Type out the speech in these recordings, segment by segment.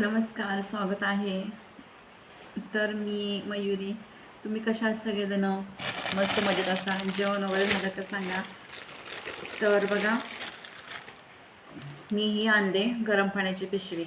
नमस्कार स्वागत आहे. तर मी मयुरी. तुम्ही कशा सगळेजणं सगळेजण? मस्त मजेत असा. जेवण वगैरे झालं तर सांगा. तर बघा मी ही आणले गरम पाण्याची पिशवी.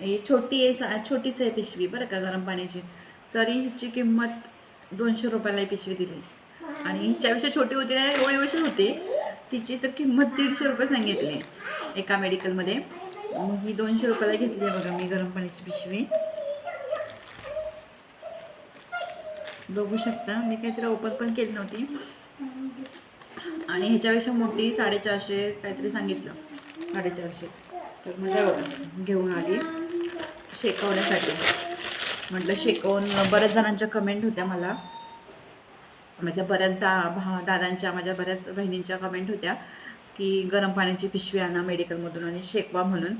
ही छोटी आहे छोटीच आहे पिशवी बरं का गरम पाण्याची. तरी हिची किंमत दोनशे रुपयाला ही पिशवी दिली. आणि हिच्यापेक्षा छोटी होती ना एवढी एवढीशी होती. तिची तर किंमत दीडशे रुपये सांगितली एका मेडिकलमध्ये मग ही दोनशे रुपयाला घेतली आहे बघा मी गरम पाण्याची पिशवी. बघू शकता मी काहीतरी ओपन पण केली नव्हती. आणि ह्याच्यापेक्षा मोठी साडेचारशे काहीतरी सांगितलं साडेचारशे. तर म्हणजे घेऊन आली. शेकवण्यासाठी. म्हटलं शेकवून बऱ्याच जणांच्या कमेंट होत्या मला. माझ्या बऱ्याच दा भा दादांच्या माझ्या बऱ्याच बहिणींच्या कमेंट होत्या. की गरम पाण्याची पिशवी आणा मेडिकलमधून आणि शेकवा म्हणून.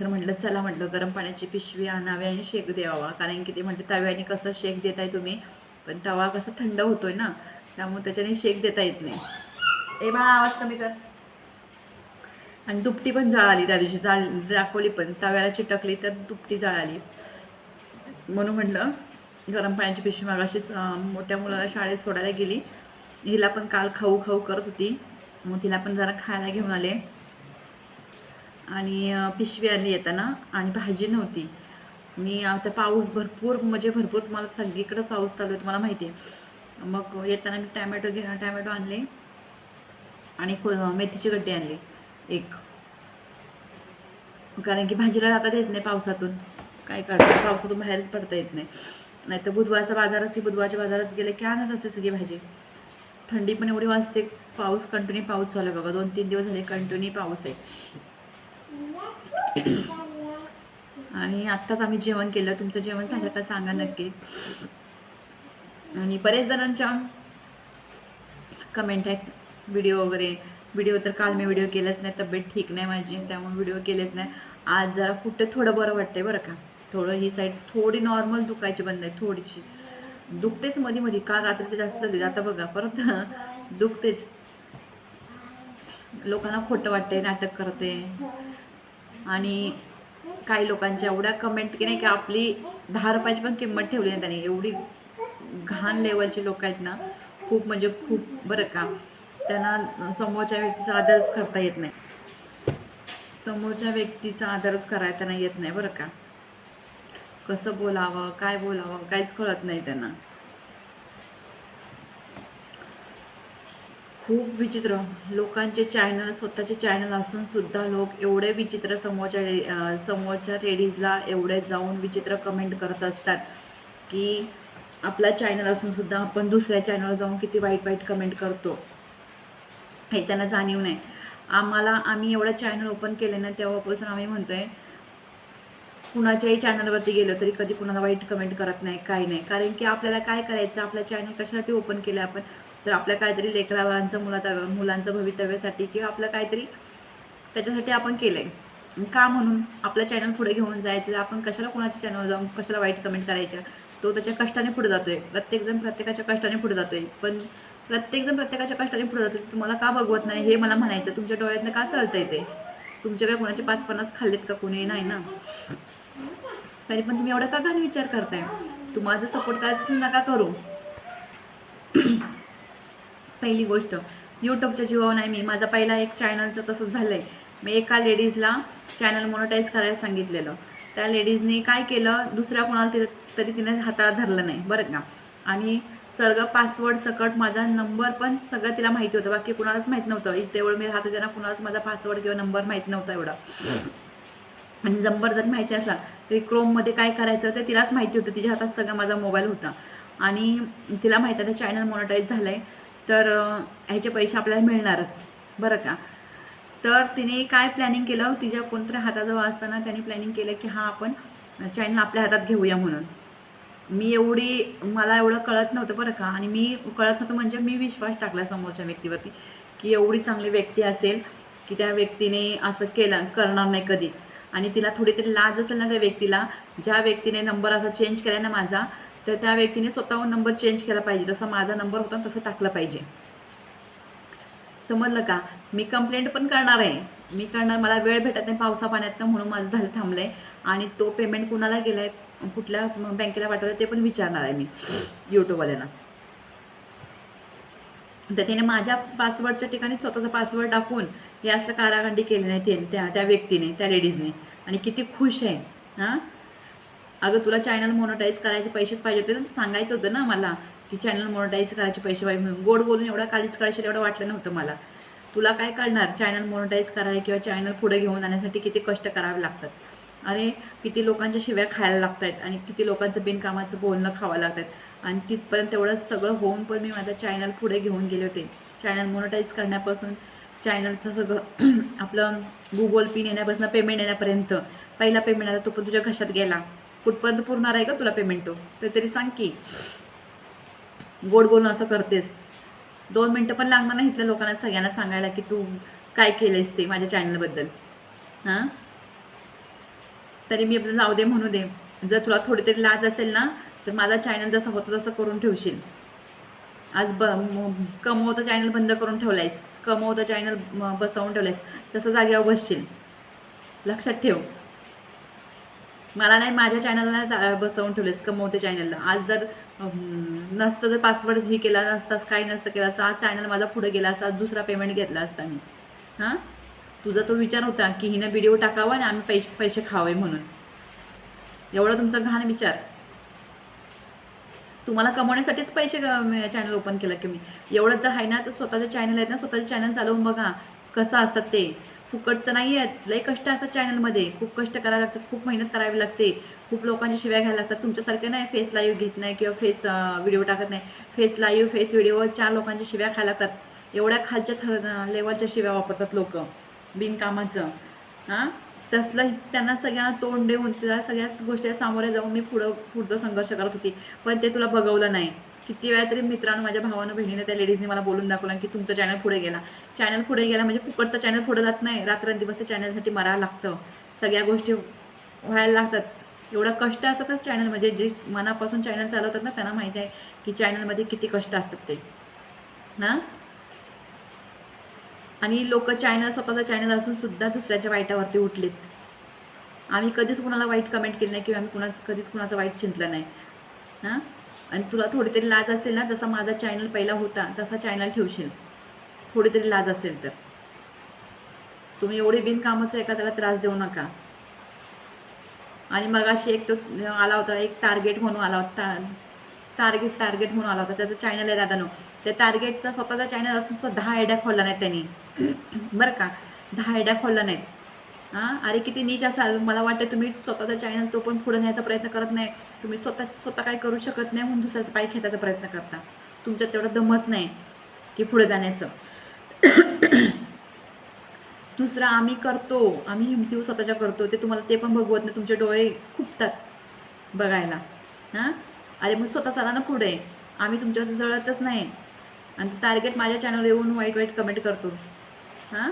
तर म्हटलं चला म्हटलं गरम पाण्याची पिशवी आणावी आणि शेक द्यावा. कारण की ते म्हटलं तव्याने कसं शेक देताय तुम्ही पण तवा कसा थंड होतोय ना त्यामुळे त्याच्याने शेक देता येत नाही. ए बाळा आवाज कमी कर. आणि दुपटी पण जाळाली त्या दिवशी जाळ दाखवली पण. तव्याला चिटकली तर दुपटी जाळाली. म्हणून म्हटलं गरम पाण्याची पिशवी मागाशीच मोठ्या मुलाला शाळेत सोडायला गेली. हिला पण काल खाऊ खाऊ करत होती. मग तिला पण जरा खायला घेऊन आले. आणि पिशवी आणली येताना आणि भाजी नव्हती. मी आता पाऊस भरपूर म्हणजे भरपूर तुम्हाला सगळीकडं पाऊस चालू आहे तुम्हाला माहिती आहे. मग येताना मी टॅमॅटो घे टॅमॅटो आणले आणि मेथीची गड्डी आणली एक. कारण की भाजीला जाता येत नाही पावसातून. काय काढतं पावसातून बाहेरच पडता येत नाही. नाहीतर बुधवारचा बाजारात की बुधवारच्या बाजारात गेले की आणत असते सगळी भाजी. थंडी पण एवढी वाजते पाऊस कंटिन्यू पाऊस चालू आहे बघा. दोन तीन दिवस झाले कंटिन्यू पाऊस आहे. आणि आत्ताच आम्ही जेवण केलं. तुमचं जेवण झालं का सांगा नक्कीच. आणि बरेच जणांच्या कमेंट आहेत व्हिडिओ वगैरे. व्हिडिओ तर काल मी व्हिडिओ केलाच नाही तब्येत ठीक नाही माझी त्यामुळे व्हिडिओ केलेच नाही. आज जरा कुठे थोडं बरं वाटतंय बरं का. थोडं ही साईड थोडी नॉर्मल दुखायची बंद आहे थोडीशी. दुखतेच मध्ये मध्ये काल रात्रीचे जास्त झाली. आता बघा परत दुखतेच. लोकांना खोटं वाटते नाटक करते. आणि काही लोकांच्या एवढ्या कमेंट की नाही की आपली दहा रुपयाची पण किंमत ठेवली नाही त्यांनी. एवढी घाण लेवलची लोक आहेत ना. खूप म्हणजे खूप बरं का. त्यांना समोरच्या व्यक्तीचा आदरच करता येत नाही. समोरच्या व्यक्तीचा आदरच करायला त्यांना येत नाही. बरं का. कसं बोलावं काय बोलावं काहीच कळत नाही त्यांना. खूप विचित्र. लोकांचे चॅनल स्वतःचे चॅनल असून सुद्धा लोक एवढे विचित्र समोरच्या समोरच्या लेडीजला एवढे जाऊन विचित्र कमेंट करत असतात की आपला चॅनल असून सुद्धा आपण दुसऱ्या चॅनलवर जाऊन किती वाईट वाईट कमेंट करतो हे त्यांना जाणीव नाही. आम्हाला आम्ही एवढं चॅनल ओपन केले ना तेव्हापासून आम्ही म्हणतोय कुणाच्याही चॅनलवरती गेलं तरी कधी कुणाला वाईट कमेंट करत नाही काही नाही. कारण की आपल्याला काय करायचं? आपला चॅनल कशासाठी ओपन केलं आपण? तर आपल्या काहीतरी लेकराबाळांचं मुलात मुलांचं भवितव्यासाठी किंवा आपलं काहीतरी त्याच्यासाठी आपण केलं आहे का म्हणून? आपलं चॅनल पुढे घेऊन जायचं. आपण कशाला कुणाच्या चॅनलवर जाऊन कशाला वाईट कमेंट करायच्या? तो त्याच्या कष्टाने पुढे आहे प्रत्येकजण प्रत्येकाच्या कष्टाने पुढे जातो आहे पण प्रत्येकजण प्रत्येकाच्या कष्टाने पुढे जातो तुम्हाला का बघवत नाही? हे मला म्हणायचं. तुमच्या डोळ्यातनं का चालतंय ते? तुमच्या काय कोणाचे पाच पन्नास खाल्लेत का कोणी? नाही ना. तरी पण तुम्ही एवढा का घाण विचार करताय? तुम्हाला जर सपोर्ट करायचं नका करू. पहिली गोष्ट यूट्यूबच्या जीवावर नाही मी. माझा पहिला एक चॅनलचं तसंच झालं आहे मी एका लेडीजला चॅनल मोनोटाईज करायला सांगितलेलं. त्या लेडीजने काय केलं? दुसऱ्या कोणाला तिला तरी तिने हाताला धरलं नाही. बरं का? आणि सगळं पासवर्ड सकट माझा नंबर पण सगळं तिला माहिती होतं. बाकी कुणालाच माहीत नव्हतं. तेवढं मी राहत त्यांना कुणालाच माझा पासवर्ड किंवा नंबर माहीत नव्हता एवढा. आणि नंबर जर माहिती असला तरी क्रोममध्ये काय करायचं ते तिलाच माहिती होतं. तिच्या हातात सगळा माझा मोबाईल होता. आणि तिला माहिती आहे चॅनल मोनोटाईज झालं आहे तर ह्याचे पैसे आपल्याला मिळणारच. बरं का? तर तिने काय प्लॅनिंग केलं? तिच्या कोणतरी हाताजवळ असताना त्याने प्लॅनिंग केलं की हा आपण चॅनल आपल्या हातात घेऊया म्हणून. मी एवढी मला एवढं कळत नव्हतं बरं का. आणि मी कळत नव्हतं म्हणजे मी विश्वास टाकला समोरच्या व्यक्तीवरती की एवढी चांगली व्यक्ती असेल की त्या व्यक्तीने असं केलं करणार नाही कधी. आणि तिला थोडी तरी लाज असेल ना त्या व्यक्तीला ज्या व्यक्तीने नंबर असा चेंज केला ना माझा तर त्या व्यक्तीने स्वतःहून नंबर चेंज केला पाहिजे. जसा माझा नंबर होता तसं टाकलं पाहिजे. समजलं का? मी कंप्लेंट पण करणार आहे. मी करणार मला वेळ भेटत नाही पावसा पाण्यातनं म्हणून माझं झालं थांबलं आहे आणि तो पेमेंट कुणाला गेला आहे कुठल्या बँकेला पाठवलं ते पण विचारणार आहे मी यूट्यूबवाल्यांना तर त्याने माझ्या पासवर्डच्या ठिकाणी स्वतःचा पासवर्ड टाकून हे असं कारागंडी केली नाही ते त्या त्या व्यक्तीने त्या लेडीजने आणि किती खुश आहे हां? अगं तुला चॅनल मोनोटाईज करायचे पैसेच पाहिजे होते ना सांगायचं होतं ना मला की चॅनल मोनोटाईज करायचे पैसे पाहिजे म्हणून. गोड बोलून एवढा कालीच काळशील एवढं वाटलं नव्हतं मला. तुला काय कळणार चॅनल मोनोटाईज कराय किंवा चॅनल पुढे घेऊन जाण्यासाठी किती कष्ट करावे लागतात? आणि किती लोकांच्या शिव्या खायला लागत आहेत आणि किती लोकांचं बिनकामाचं बोलणं खावं लागत आहेत आणि तिथपर्यंत एवढं सगळं होऊन पण मी माझा चॅनल पुढे घेऊन गेले होते. चॅनल मोनोटाईज करण्यापासून चॅनलचं सगळं आपलं गुगल पिन येण्यापासून पेमेंट येण्यापर्यंत. पहिला पेमेंट आला तो पण तुझ्या घशात गेला. कुठपर्यंत पुरणार आहे का तुला पेमेंट तो? तर तरी सांग की. गोड बोलून असं करतेस. दोन मिनटं पण लागणार नाही इथल्या लोकांना सगळ्यांना सांगायला की तू काय केलंयस ते माझ्या चॅनलबद्दल हां? तरी मी आपलं जाऊ दे म्हणू दे. जर तुला थोडी तरी लाज असेल ना तर माझा चॅनल जसं होतं तसं करून ठेवशील. आज ब कमवतं चॅनल बंद करून ठेवलायस. कमवतं चॅनल बसवून ठेवलायस. तसं जागेवर बसशील. लक्षात ठेव. मला नाही माझ्या चॅनलला जा- बसवून ठेवलेस कमवते चॅनलला आज जर नसतं जर पासवर्ड हे केला नसतास काही नसतं केलं असतं आज चॅनल माझा पुढे गेला असता दुसरा पेमेंट घेतला असता मी. हां? तुझा तो विचार होता की हिनं व्हिडिओ टाकावा आणि आम्ही पैसे पैसे खावे म्हणून. एवढा तुमचा घाण विचार. तुम्हाला कमवण्यासाठीच पैसे चॅनल ओपन केलं की मी. एवढंच जर आहे ना तर स्वतःचे चॅनल आहेत ना स्वतःचे चॅनल चालवून बघा. कसं असतात ते. फुकटचं नाही आहेत. लई कष्ट असतात चॅनलमध्ये खूप कष्ट करावे लागतात. खूप मेहनत करावी लागते. खूप लोकांची शिव्या घ्यायला लागतात. तुमच्यासारखे नाही फेस लाईव्ह घेत नाही किंवा फेस व्हिडिओ टाकत नाही. फेस लाईव्ह फेस व्हिडिओ चार लोकांच्या शिव्या खायला लागतात. एवढ्या खालच्या थर लेवलच्या शिव्या वापरतात लोक. बिनकामाचं. हां? तसलं त्यांना सगळ्यांना तोंड देऊन त्या सगळ्या गोष्टी सामोरे जाऊन मी पुढं पुढचा संघर्ष करत होती. पण ते तुला बघवलं नाही. किती वेळा तरी मित्रांनो माझ्या भावानं बहिणीने त्या लेडीजने मला बोलून दाखवलं की तुमचं चॅनल पुढे गेला. चॅनल पुढे गेला म्हणजे फुकटचं चॅनल पुढे जात नाही. रात्रंदिवस त्या चॅनलसाठी मरावं लागतं. सगळ्या गोष्टी व्हायला लागतात. एवढं कष्ट असतातच चॅनल म्हणजे जे मनापासून चॅनल चालवतात ना त्यांना माहिती आहे की चॅनलमध्ये किती कष्ट असतात ते. ना आणि लोक चॅनल स्वतःचा चॅनल असून सुद्धा दुसऱ्याच्या वाईटावरती उठलेत. आम्ही कधीच कुणाला वाईट कमेंट केली नाही किंवा आम्ही कुणाच कधीच कुणाचं वाईट चिंतलं नाही. हां? आणि तुला थोडी तरी लाज असेल ना जसा माझा चॅनल पहिला होता तसा चॅनल ठेवशील. थोडी तरी लाज असेल तर. तुम्ही एवढे बिनकामाचं एखाद्याला त्रास देऊ नका. आणि मग अशी एक तो आला होता एक टार्गेट म्हणून आला होता टार्गेट टार्गेट म्हणून आला होता त्याचं चॅनल आहे दादानो. त्या टार्गेटचा स्वतःचा चॅनल असून सुद्धा दहा आयड्या खोलला नाहीत त्यांनी. बरं का? दहा आयड्या खोलला नाहीत. हां? अरे किती नीच असाल. मला वाटतं तुम्ही स्वतःचा चॅनल तो पण पुढे न्यायचा प्रयत्न करत नाही. तुम्ही स्वतः स्वतः काय करू शकत नाही म्हणून दुसऱ्याचा पाय खेचायचा प्रयत्न करता. तुमच्यात तेवढं दमच नाही की पुढे जाण्याचं. दुसरं आम्ही करतो. आम्ही हिमतीव स्वतःच्या करतो. ते तुम्हाला ते पण बघवत नाही. तुमचे डोळे खुपतात बघायला. हां? अरे मग स्वतः चाला ना पुढे. आम्ही तुमच्या जळतच नाही. आणि टार्गेट माझ्या चॅनलवर येऊन वाईट वाईट कमेंट करतो. हां?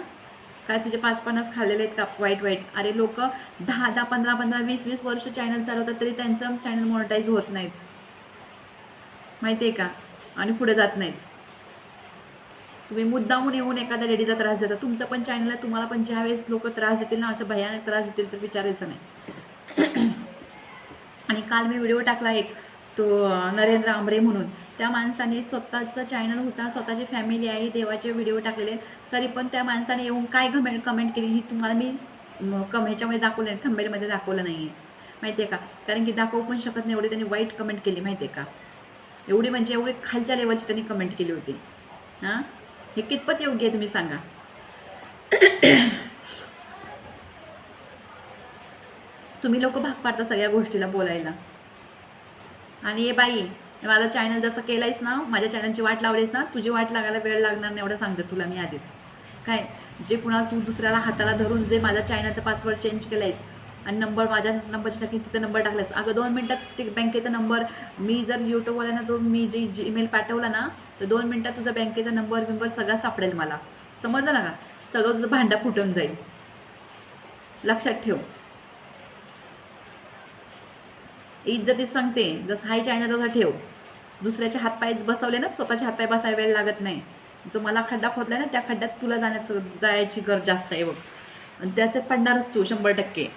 काय तुझे पाच पन्नास खाल्लेले आहेत का? वाईट वाईट अरे लोक दहा दहा पंधरा पंधरा वीस वीस वर्ष चॅनल चालवतात तरी त्यांचं चॅनल मॉनिटाईज होत नाहीत. माहिती आहे का? आणि पुढे जात नाहीत. तुम्ही मुद्दामून येऊन एखाद्या लेडीचा त्रास देता. तुमचं पण चॅनल आहे तुम्हाला पण ज्यावेळेस लोक त्रास देतील ना अशा भयानक त्रास देतील तर विचारायचं नाही. आणि काल मी व्हिडिओ टाकला एक तो नरेंद्र आंबरे म्हणून. त्या माणसाने स्वतःचं चॅनल होता स्वतःची फॅमिली आहे देवाचे व्हिडिओ टाकलेले तरी पण त्या माणसाने येऊन काय कमेंट कमेंट केली ही तुम्हाला मी कम ह्याच्यामध्ये दाखवलं नाही थंबेलमध्ये दाखवलं नाही आहे माहिती आहे का? कारण की दाखवू पण शकत नाही एवढी त्यांनी वाईट कमेंट केली माहिती आहे का? एवढी म्हणजे एवढी खालच्या लेवलची त्यांनी कमेंट केली होती. हां? हे कितपत योग्य आहे तुम्ही सांगा. तुम्ही लोक भाग पाडता सगळ्या गोष्टीला बोलायला. आणि ये बाई माझा चॅनल जसं केलायस ना माझ्या चॅनलची वाट लावलीस ना तुझी वाट लागायला वेळ लागणार नाही एवढं सांगते तुला मी आधीच. काय? जे कुणा तू दुसऱ्याला हाताला धरून जे माझ्या चॅनलचा पासवर्ड चेंज केलायस आणि नंबर माझ्या नंबरची टाकी तिथं नंबर टाकलायस. अगं दोन मिनटात ते बँकेचा नंबर मी जर यूट्यूबवाल्यांना तो मी जी जी ईमेल पाठवला ना तर दोन मिनटात तुझा बँकेचा नंबर बिंबर सगळा सापडेल मला. समजलं ना का? सगळं तुझं भांडा फुटून जाईल. लक्षात ठेव. इज्जतीत सांगते जसं हाय चॅनल तसा ठेव. दुसऱ्याचे हातपाय बसवले ना स्वतःचे हातपाय बसायला वेळ लागत नाही. जो मला खड्डा खोदलाय ना त्या खड्ड्यात तुला जाण्याचं जायची गरज जास्त आहे बघ. आणि त्याचे पडणारच तू शंभर टक्के.